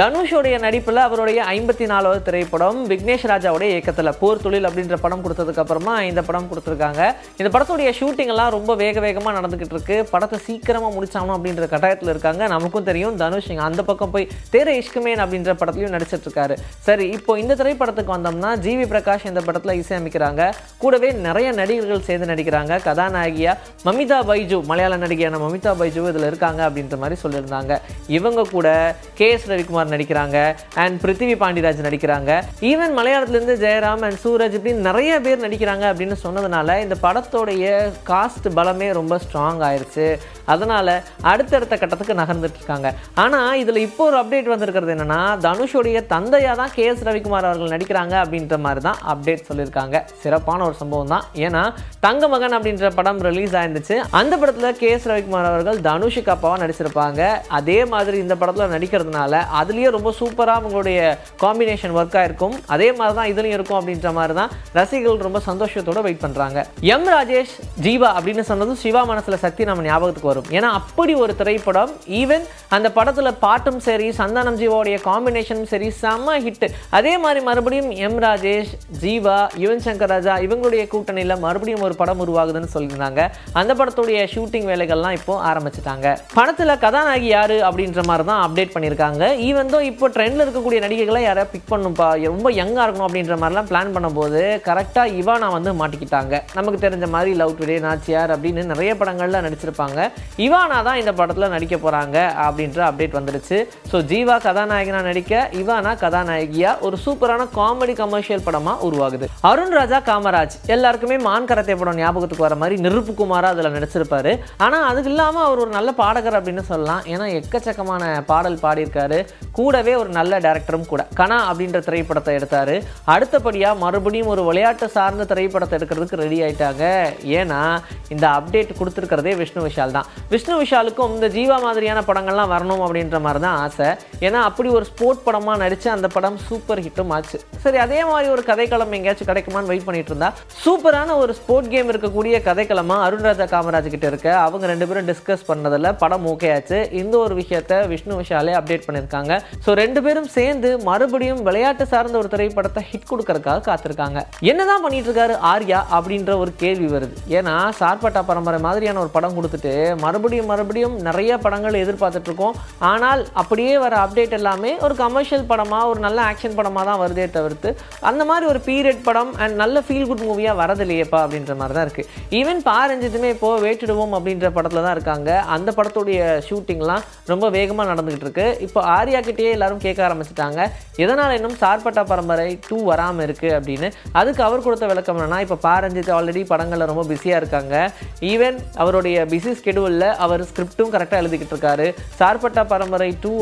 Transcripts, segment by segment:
தனுஷோடைய நடிப்பில் அவருடைய ஐம்பத்தி நாலாவது திரைப்படம் விக்னேஷ் ராஜாவுடைய இயக்கத்தில் போர் தொழில் அப்படின்ற படம் கொடுத்ததுக்கப்புறமா இந்த படம் கொடுத்துருக்காங்க. இந்த படத்துடைய ஷூட்டிங் எல்லாம் ரொம்ப வேக வேகமாக நடந்துக்கிட்டு இருக்கு. படத்தை சீக்கிரமாக முடிச்சாகணும் அப்படின்ற கட்டாயத்தில் இருக்காங்க. நமக்கும் தெரியும் தனுஷ் இங்க அந்த பக்கம் போய் தேர இஷ்குமேன் அப்படின்ற படத்துலையும் நடிச்சிட்டு இருக்காரு. சரி இப்போ இந்த திரைப்படத்துக்கு வந்தோம்னா ஜிவி பிரகாஷ் இந்த படத்தில் இசையமைக்கிறாங்க. கூடவே நிறைய நடிகர்கள் சேர்ந்து நடிக்கிறாங்க. கதாநாயகியா மமிதா பைஜு மலையாள நடிகையான மமிதா பைஜு இதில் இருக்காங்க அப்படின்ற மாதிரி சொல்லியிருந்தாங்க. இவங்க கூட கே எஸ் ரவிக்குமார் நடிக்கிறாங்க அண்ட் பிருத்திவி பாண்டிராஜ் நடிக்கிறாங்க. ஈவன் மலையாளத்துலேருந்து ஜெயராம் அண்ட் சூரஜ் இப்படின்னு நிறைய பேர் நடிக்கிறாங்க அப்படின்னு சொன்னதுனால இந்த படத்தோடைய காஸ்ட் பலமே ரொம்ப ஸ்ட்ராங் ஆயிருச்சு. அதனால் அடுத்தடுத்த கட்டத்துக்கு நகர்ந்துட்டு இருக்காங்க ஆனால் இதில் இப்போ ஒரு அப்டேட் வந்திருக்கிறது என்னென்னா தனுஷோடைய தந்தையாக தான் கே எஸ் ரவிக்குமார் அவர்கள் நடிக்கிறாங்க அப்படின்ற மாதிரி தான் அப்டேட் சொல்லியிருக்காங்க. சிறப்பான ஒரு சம்பவம் தான். ஏன்னா தங்க மகன் அப்படின்ற படம் ரிலீஸ் ஆயிருந்துச்சு. அந்த படத்தில் கே எஸ் ரவிக்குமார் அவர்கள் தனுஷுக்கு அப்பாவாக நடிச்சிருப்பாங்க. அதே மாதிரி இந்த படத்தில் நடிக்கிறதுனால அதுலேயே ரொம்ப சூப்பராக அவங்களுடைய காம்பினேஷன் ஒர்க் ஆயிருக்கும். அதே மாதிரி தான் இதுலையும் இருக்கும் அப்படின்ற மாதிரி தான் ரசிகர்கள் ரொம்ப சந்தோஷத்தோட வெயிட் பண்ணுறாங்க எம் ராஜேஷ் ஜீவா அப்படின்னு சொன்னதும் சிவா மனசில் சக்தி நம்ம ஞாபகத்துக்கு வரும். ஏன்னா அப்படி ஒரு திரைப்படம் ஈவன் அந்த படத்தில் பாட்டும் சரி சந்தானம் ஜீவாவுடைய காம்பினேஷனும் சரி செம்ம ஹிட் அதே மாதிரி மறுபடியும் எம் ராஜேஷ் ஜீவா யுவன் சங்கர் ராஜா இவங்களுடைய கூட்டணியில் மறுபடியும் ஒரு படம் உருவாகுதுன்னு சொல்லியிருந்தாங்க. அந்த படத்துடைய ஷூட்டிங் வேலைகள்லாம் இப்போ ஆரம்பிச்சிட்டாங்க. படத்தில் கதாநாயகி யாரு அப்படின்ற மாதிரி தான் அப்டேட் பண்ணியிருக்காங்க. ஈவன் தோ இப்போ ட்ரெண்டில் இருக்கக்கூடிய நடிகைகளை யாரை பிக் பண்ணும்பா ரொம்ப யங்காக இருக்கணும் அப்படின்ற மாதிரிலாம் பிளான் பண்ணும்போது கரெக்டாக இவா நான் வந்து மாட்டிக்கிட்டாங்க. நமக்கு தெரிஞ்ச மாதிரி லவ் டுடே நாச்சியார் அப்படின்னு நிறைய படங்கள்ல நடிச்சிருப்பாங்க. இவானா தான் இந்த படத்தில் நடிக்க போகிறாங்க அப்படின்ற அப்டேட் வந்துடுச்சு ஸோ ஜீவா கதாநாயகனா நடிக்க இவானா கதாநாயகியா ஒரு சூப்பரான காமெடி கமர்ஷியல் படமாக உருவாகுது. அருண் ராஜா காமராஜ் எல்லாருக்குமே மான் கரத்தை படம் ஞாபகத்துக்கு வர மாதிரி நெருப்பு அதில் நடிச்சிருப்பாரு. ஆனால் அதுக்கு இல்லாமல் அவர் ஒரு நல்ல பாடகர் அப்படின்னு சொல்லலாம். ஏன்னா எக்கச்சக்கமான பாடல் பாடியிருக்காரு. கூடவே ஒரு நல்ல டேரக்டரும் கூட. கனா அப்படின்ற திரைப்படத்தை எடுத்தார். அடுத்தபடியாக மறுபடியும் ஒரு விளையாட்டு சார்ந்த திரைப்படத்தை எடுக்கிறதுக்கு ரெடி ஆயிட்டாங்க. ஏன்னா இந்த அப்டேட் கொடுத்துருக்கிறதே விஷ்ணு விஷால் தான். விஷ்ணு விஷாலுக்கும் இந்த ஜீவா மாதிரியான படங்கள்லாம் வரணும் அப்படின்ற மாதிரி தான் ஆசை. ஏன்னா அப்படி ஒரு ஸ்போர்ட் படமாக நடித்து அந்த படம் சூப்பர் ஹிட்டும் ஆச்சு. சரி அதே மாதிரி ஒரு கதைக்களம் எங்கேயாச்சும் கிடைக்குமான்னு வெயிட் பண்ணிட்டு இருந்தா சூப்பரான ஒரு ஸ்போர்ட் கேம் இருக்கக்கூடிய கதைக்களமா அருண்ராஜா காமராஜ் கிட்ட இருக்க. அவங்க ரெண்டு பேரும் டிஸ்கஸ் பண்ணதில் படம் ஓகே ஆச்சு. இந்த ஒரு விஷயத்த விஷ்ணு விஷாலே அப்டேட் பண்ணியிருக்காங்க. ஸோ ரெண்டு பேரும் சேர்ந்து மறுபடியும் விளையாட்டு சார்ந்த ஒரு திரைப்படத்தை ஹிட் கொடுக்கறதுக்காக காத்திருக்காங்க. என்னதான் பண்ணிட்டு இருக்காரு ஆர்யா அப்படின்ற ஒரு கேள்வி வருது. ஏன்னா சார்பட்டா பரம்பரை மாதிரியான ஒரு படம் கொடுத்துட்டு மறுபடியும் மறுபடியும் நிறைய படங்கள் எதிர்பார்த்துட்ருக்கோம். ஆனால் அப்படியே வர அப்டேட் எல்லாமே ஒரு கமர்ஷியல் படமாக ஒரு நல்ல ஆக்ஷன் படமாக தான் வருதே தவிர்த்து அந்த மாதிரி ஒரு பீரியட் படம் அண்ட் நல்ல ஃபீல் குட் மூவியாக வரதில்லையேப்பா அப்படின்ற மாதிரி தான் இருக்குது ஈவன் பாரஞ்சித்துமே இப்போது வேட்டிடுவோம் அப்படின்ற படத்தில் தான் இருக்காங்க. அந்த படத்துடைய ஷூட்டிங்லாம் ரொம்ப வேகமாக நடந்துகிட்டு இருக்கு இப்போ ஆர்யாக்கிட்டேயே எல்லாரும் கேட்க ஆரம்பிச்சிட்டாங்க. எதனால் இன்னும் சார்பட்டா பரம்பரை டூ வராமல் இருக்குது அப்படின்னு. அதுக்கு அவர் கொடுத்த விளக்கம் என்னன்னா இப்போ பாரஞ்சித் ஆல்ரெடி படங்களில் ரொம்ப பிஸியாக இருக்காங்க. ஈவன் அவருடைய பிஸி இல்லை அவர் ஸ்கிரிப்டும் கரெக்டாக எழுதிக்கிட்டு இருக்காரு சார்பட்டா பரம்பரை டூ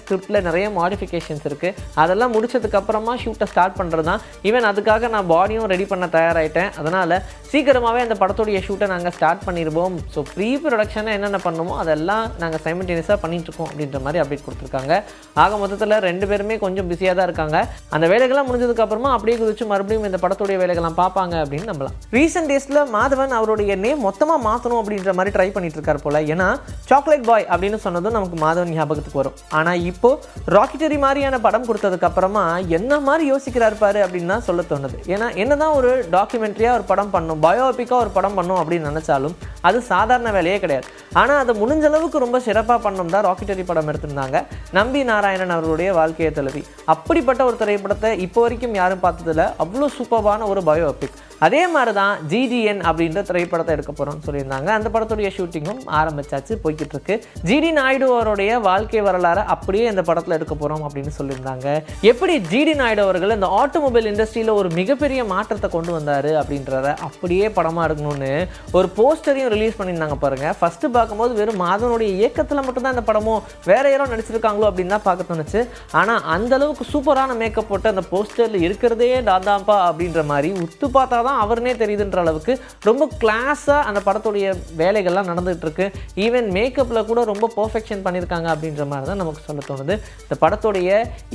ஸ்கிரிப்டில் நிறைய மாடிஃபிகேஷன்ஸ் இருக்குது அதெல்லாம் முடிச்சதுக்கப்புறமா ஷூட்டை ஸ்டார்ட் பண்ணுறது தான் ஈவன் அதுக்காக நான் பாடியும் ரெடி பண்ண தயாராகிட்டேன் அதனால் சீக்கிரமாகவே அந்த படத்துடைய ஷூட்டை நாங்கள் ஸ்டார்ட் பண்ணிடுவோம். ஸோ ப்ரீ ப்ரொடக்ஷனை என்னென்ன பண்ணுமோ அதெல்லாம் நாங்கள் சைமல்டேனியஸாக பண்ணிட்டு இருக்கோம் அப்படின்ற மாதிரி அப்டேட் கொடுத்துருக்காங்க. ஆக மொத்தத்தில் ரெண்டு பேருமே கொஞ்சம் பிஸியாக தான் இருக்காங்க. அந்த வேலைகள்லாம் முடிஞ்சதுக்கு அப்புறமா அப்படியே குதிச்சு மறுபடியும் இந்த படத்துடைய வேலைகள்லாம் பார்ப்பாங்க அப்படின்னு நம்பலாம். ரீசெண்ட் டேஸில் மாதவன் அவருடைய நேம் மொத்தமாக மாற்றணும் அப்படின்ற மாதிரி ட்ரை பண்ணிட்டு இருக்காரு. போல ஏன்னா சாக்லேட் பாய் அப்படின்னு சொன்னதும் நமக்கு மாதவன் ஞாபகத்துக்கு வரும். ஆனால் இப்போ ராக்கெட்டரி மாதிரியான படம் கொடுத்ததுக்கு அப்புறமா என்ன மாதிரி யோசிக்கிறாரு பாரு அப்படின்னு தான் சொல்ல தோணுது. ஏன்னா என்னதான் ஒரு டாக்குமெண்ட்ரியாக ஒரு படம் பண்ணும் பயோபிக்காக ஒரு படம் பண்ணும் அப்படின்னு நினச்சாலும் அது சாதாரண வேலையே கிடையாது. ஆனால் அதை முடிஞ்ச அளவுக்கு ரொம்ப சிறப்பாக பண்ணணும் தான் ராக்கெட்டரி படம் எடுத்திருந்தாங்க. நம்பி நாராயணன் அவர்களுடைய வாழ்க்கையை தழுவி. அப்படிப்பட்ட ஒரு திரைப்படத்தை இப்போ வரைக்கும் யாரும் பார்த்ததில்ல. அவ்வளோ சூப்பரான ஒரு பயோபிக் அதே மாதிரி தான் ஜிடிஎன் அப்படின்ற திரைப்படத்தை எடுக்க போகிறோம்னு சொல்லியிருந்தாங்க. அந்த படத்துடைய ஷூட்டிங்கும் ஆரம்பிச்சாச்சு போய்கிட்டு இருக்கு ஜிடி நாயுடு அவருடைய வாழ்க்கை வரலாறை அப்படியே இந்த படத்தில் எடுக்க போகிறோம் அப்படின்னு சொல்லியிருந்தாங்க. எப்படி ஜிடி நாயுடு அவர்கள் இந்த ஆட்டோமொபைல் இண்டஸ்ட்ரியில் ஒரு மிகப்பெரிய மாற்றத்தை கொண்டு வந்தார் அப்படின்றத அப்படியே படமாக இருக்கணும்னு ஒரு போஸ்டரையும் ரிலீஸ் பண்ணியிருந்தாங்க பாருங்கள் ஃபஸ்ட்டு பார்க்கும்போது வெறும் மாதவனுடைய இயக்கத்தில் மட்டும்தான் இந்த படமும் வேற யாரோ நடிச்சிருக்காங்களோ அப்படின்னு தான் பார்க்க தோணுச்சு. ஆனால் அந்தளவுக்கு சூப்பரான மேக்கப் போட்டு அந்த போஸ்டரில் இருக்கிறதே தாதாம்பா அப்படின்ற மாதிரி உத்து பார்த்தா தான் தான் அவர்னே தெரியுதுன்ற அளவுக்கு ரொம்ப கிளாஸாக அந்த படத்துடைய வேலைகள்லாம் நடந்துகிட்டு இருக்கு ஈவன் மேக்கப்பில் கூட ரொம்ப பர்ஃபெக்ஷன் பண்ணியிருக்காங்க அப்படின்ற மாதிரி தான் நமக்கு சொல்ல தோணுது. இந்த படத்துடைய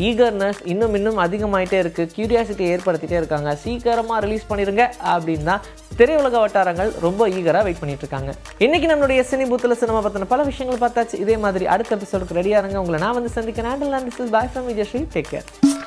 ஈகர்னஸ் இன்னும் இன்னும் அதிகமாயிட்டே இருக்குது கியூரியாசிட்டி ஏற்படுத்திட்டே இருக்காங்க. சீக்கிரமாக ரிலீஸ் பண்ணிடுங்க அப்படின்னா திரையுலக வட்டாரங்கள் ரொம்ப ஈகராக வெயிட் பண்ணிட்டு இருக்காங்க. இன்னைக்கு நம்மளுடைய சினி பூத்தில் சினிமா பற்றின பல விஷயங்கள் பார்த்தாச்சு. இதே மாதிரி அடுத்த எபிசோடுக்கு ரெடியாக இருங்க உங்களை நான் வந்து சந்திக்கிறேன். And bye from Vijayasri take care